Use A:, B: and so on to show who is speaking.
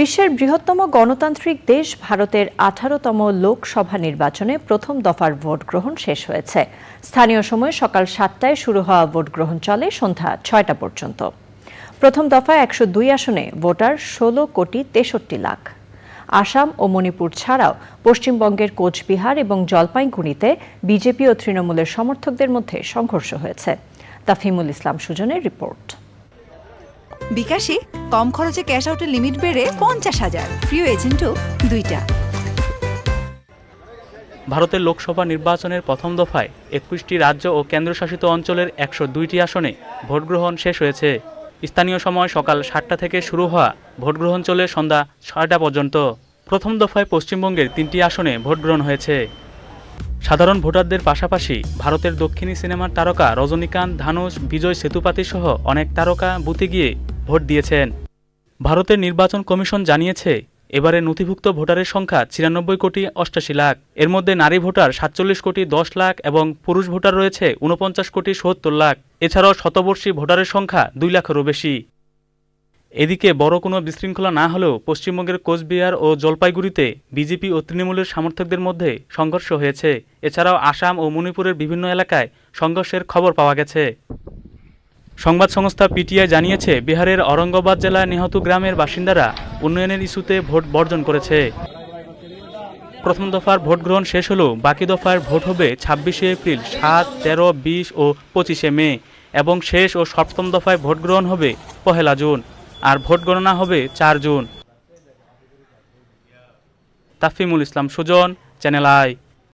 A: বিশ্বের বৃহত্তম গণতান্ত্রিক দেশ ভারতের আঠারোতম লোকসভা নির্বাচনে প্রথম দফার ভোট গ্রহণ শেষ হয়েছে। স্থানীয় সময় সকাল সাতটায় শুরু হওয়া ভোট গ্রহণ চলে সন্ধ্যা ছয়টা পর্যন্ত। প্রথম দফায় একশো দুই আসনে ভোটার ষোলো কোটি তেষট্টি লাখ। আসাম ও মণিপুর ছাড়াও পশ্চিমবঙ্গের কোচবিহার এবং জলপাইগুড়িতে বিজেপি ও তৃণমূলের সমর্থকদের মধ্যে সংঘর্ষ হয়েছে। তাফিমুল ইসলাম সুজনের রিপোর্ট।
B: বিকাশে কম খরচে ক্যাশ আউটের লিমিট বেড়ে পঞ্চাশ হাজার। প্রিয় এজেন্টও দুইটা।
C: ভারতের লোকসভা নির্বাচনের প্রথম দফায় একুশটি রাজ্য ও কেন্দ্রশাসিত অঞ্চলের একশো দুইটি আসনে ভোটগ্রহণ শেষ হয়েছে। স্থানীয় সময় সকাল সাতটা থেকে শুরু হওয়া ভোটগ্রহণ চলে সন্ধ্যা ছয়টা পর্যন্ত। প্রথম দফায় পশ্চিমবঙ্গের তিনটি আসনে ভোটগ্রহণ হয়েছে। সাধারণ ভোটারদের পাশাপাশি ভারতের দক্ষিণী সিনেমার তারকা রজনীকান্ত ধানুষ বিজয় সেতুপাতি সহ অনেক তারকা বুথে গিয়ে ভোট দিয়েছেন। ভারতের নির্বাচন কমিশন জানিয়েছে এবারে নথিভুক্ত ভোটারের সংখ্যা ছিয়ানব্বই কোটি অষ্টাশি লাখ। এর মধ্যে নারী ভোটার সাতচল্লিশ কোটি দশ লাখ এবং পুরুষ ভোটার রয়েছে উনপঞ্চাশ কোটি সত্তর লাখ। এছাড়াও শতবর্ষী ভোটারের সংখ্যা দুই লাখেরও বেশি। এদিকে বড় কোনো বিশৃঙ্খলা না হলেও পশ্চিমবঙ্গের কোচবিহার ও জলপাইগুড়িতে বিজেপি ও তৃণমূলের সমর্থকদের মধ্যে সংঘর্ষ হয়েছে। এছাড়াও আসাম ও মণিপুরের বিভিন্ন এলাকায় সংঘর্ষের খবর পাওয়া গেছে। সংবাদ সংস্থা পিটিআই জানিয়েছে, বিহারের অরঙ্গাবাদ জেলার নিহত গ্রামের বাসিন্দারা উন্নয়নের ইস্যুতে ভোট বর্জন করেছে। প্রথম দফার ভোট গ্রহণ শেষ হলেও বাকি দফার ভোট হবে ছাব্বিশে এপ্রিল সাত, তেরো, বিশ ও পঁচিশে মে এবং শেষ ও সপ্তম দফায় ভোট গ্রহণ হবে পহেলা জুন আর ভোট গণনা হবে চার June. Tafimul Islam Sujan, channel I.